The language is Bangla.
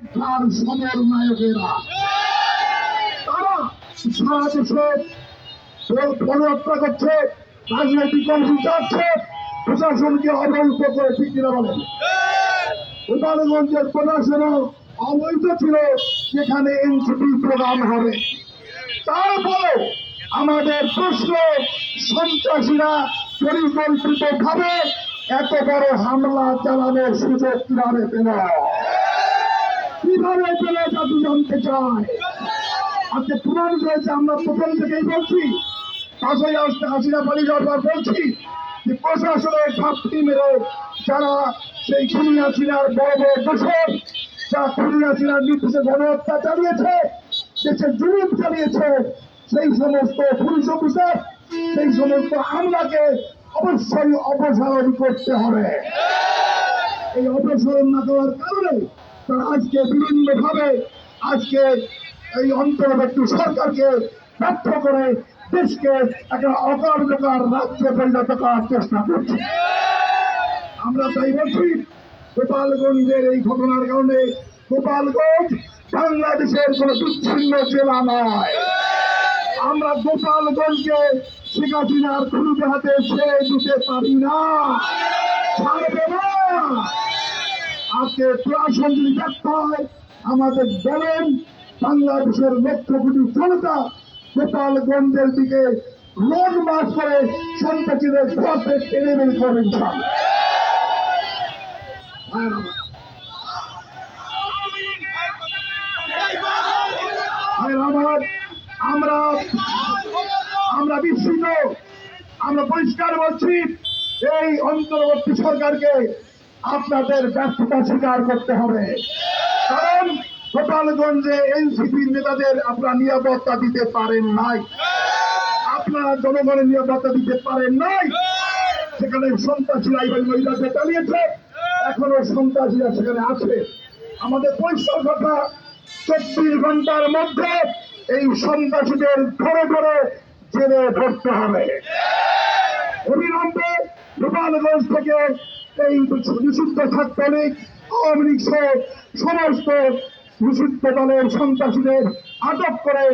তার সমন্বয়কেরা তারা সারা দেশে করছে, রাজনৈতিক কর্মসূচি চাচ্ছে প্রশাসনকে অবহিত করে, ঠিক কিনা বলেন? গোপালগঞ্জের প্রশাসনও অবৈধ ছিল, যেখানে এনসিপি প্রোগ্রাম হবে। তারপরে আমাদের প্রশ্ন, সন্ত্রাসীরা পরিকল্পিত ভাবে এত বড় হামলা চালানোর সুযোগ কীভাবে পেল? কীভাবে পেল জাতি জানতে চায় আজকে প্রমাণিত হয়েছে, আমরা প্রথম থেকেই বলছি পাশে আসতে হাসিনা পালিয়ে যাওয়ার বলছি যে প্রশাসনের ঘাপটি মেরে যারা সেই খুনি হাসিনার বড় বড় দোষর, যারা খুনি হাসিনার নির্দেশে গণহত্যা চালিয়েছে, দেশে জুলুম চালিয়েছে, সেই সমস্ত পুলিশ অফিসার, সেই সমস্ত হামলাকে অবশ্যই অপসারণ করতে হবে। এই অপসারণ না করার কারণে তারা আজকে বিভিন্ন ভাবে আজকে এই অন্তর্বর্তী সরকারকে ব্যর্থ করে দেশকে একটা অকার্যকর রাজ্যে পরিণত করার চেষ্টা করছে। আমরা তাই বলছি, গোপালগঞ্জের এই ঘটনার কারণে গোপালগঞ্জ বাংলাদেশের কোন বিচ্ছিন্ন জেলা নয়। আমরা গোপালগঞ্জকে শেখ হাসিনার খুলবে হাতে ছেড়ে দিতে পারি না। ছাড়বে না। আজকে প্রশাসন যদি ব্যর্থ হয়। আমাদের বলেন, বাংলাদেশের লক্ষ কোটি জনতা গোপালগঞ্জের দিকে রোড মাস করে সন্ত্রাসীদের ঘরে টেনে বের আমার আমরা আমরা বিস্মিত, আমরা পরিষ্কার বলছি, এই অন্তর্বর্তী সরকারকে আপনাদের ব্যর্থতা স্বীকার করতে হবে। কারণ গোপালগঞ্জে এনসিপির নেতাদের আপনারা নিরাপত্তা দিতে পারেন নাই। আপনারা জনগণের নিরাপত্তা দিতে পারেন নাই। সেখানে সন্ত্রাসীরা এইভাবে মহিলাকে চালিয়েছে এখনও সন্ত্রাসীরা সেখানে আছে। আমাদের পরিষ্কার কথা, চব্বিশ ঘণ্টার মধ্যে এই সন্ত্রাসীদের ধরে ধরে জেলে ধরতে হবে। অবিলম্বে গোপালগঞ্জ থেকে এই নিষিদ্ধ আওয়ামী লীগ সহ সমস্ত নিষিদ্ধ দলের সন্ত্রাসীদের আটক করে